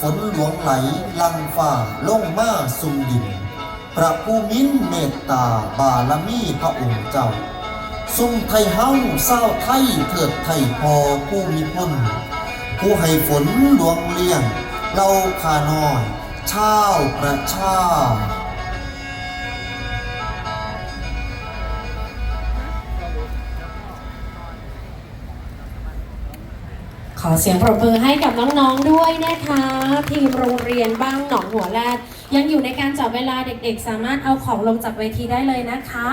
ฝนหลวงไหลลังฝ่าลงมาสุมดิน พระผู้มินเมตตาบารมีพระองค์เจ้าสุมไทยเฮาเศร้าไทยเถิดไทยพอผู้มีพ้นผู้ให้ฝนหลวงเลี้ยง เราขานอยชาวประชา อเสียงปรบมือให้กับน้องๆด้วยนะคะ ทีมโรงเรียนบ้างหนองหัวแรดยังอยู่ในการจับเวลาเด็กๆ สามารถเอาของลงจากเวทีได้เลยนะคะ